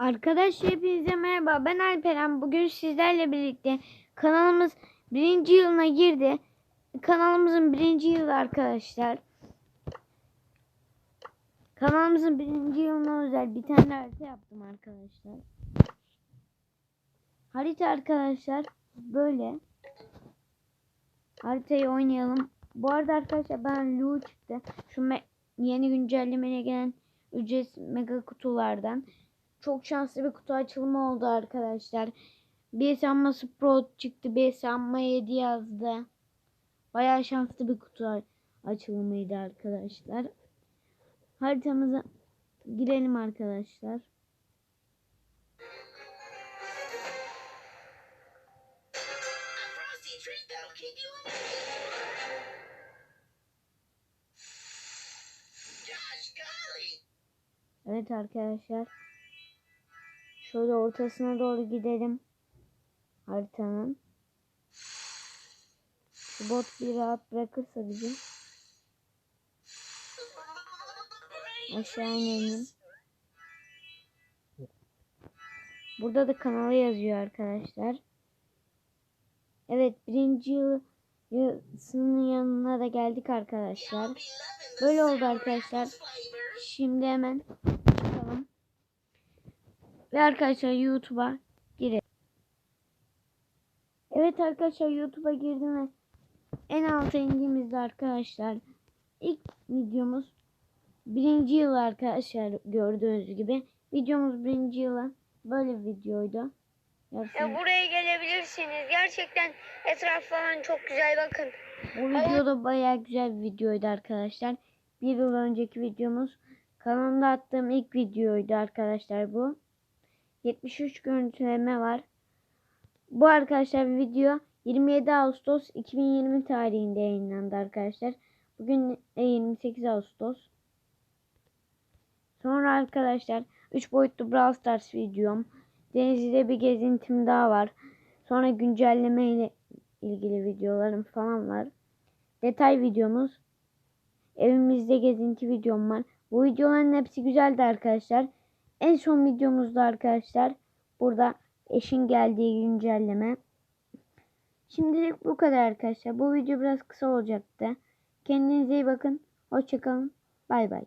Arkadaşlar hepinize merhaba. Ben Alperen. Bugün sizlerle birlikte kanalımız birinci yılına girdi. Kanalımızın birinci yılı arkadaşlar. Kanalımızın birinci yılına özel bir tane harita yaptım arkadaşlar. Harita arkadaşlar böyle. Haritayı oynayalım. Bu arada arkadaşlar ben Lu çıktı. Şu yeni güncellemeye gelen ücretsiz mega kutulardan. Çok şanslı bir kutu açılımı oldu arkadaşlar. Bir sanma Sprout çıktı. Bir sanma 7 yazdı. Bayağı şanslı bir kutu açılımıydı arkadaşlar. Haritamıza girelim arkadaşlar. Evet arkadaşlar. Şöyle ortasına doğru gidelim. Haritanın. Şu bot bir rahat bırakırsa bizi aşağı inelim. Burada da kanalı yazıyor arkadaşlar. Evet birinci yıl yılının yanına da geldik arkadaşlar. Böyle oldu arkadaşlar. Şimdi hemen. Ve arkadaşlar YouTube'a girelim. Evet arkadaşlar YouTube'a girdim ve en alta indiğimizde arkadaşlar ilk videomuz birinci yıl arkadaşlar gördüğünüz gibi videomuz birinci yıla böyle bir videoydu. Ya buraya gelebilirsiniz. Gerçekten etraf falan çok güzel bakın. Bu videoda bayağı güzel bir videoydu arkadaşlar. Bir yıl önceki videomuz kanalımda attığım ilk videoydu arkadaşlar bu. 73 görüntüleme var. Bu arkadaşlar video 27 Ağustos 2020 tarihinde yayınlandı arkadaşlar. Bugün de 28 Ağustos. Sonra arkadaşlar 3 boyutlu Brawl Stars videom. Denizli'de bir gezintim daha var. Sonra güncelleme ile ilgili videolarım falan var. Detay videomuz. Evimizde gezinti videom var. Bu videoların hepsi güzeldi arkadaşlar. En son videomuzda arkadaşlar burada eşin geldiği güncelleme. Şimdilik bu kadar arkadaşlar. Bu video biraz kısa olacaktı. Kendinize iyi bakın. Hoşçakalın. Bay bay.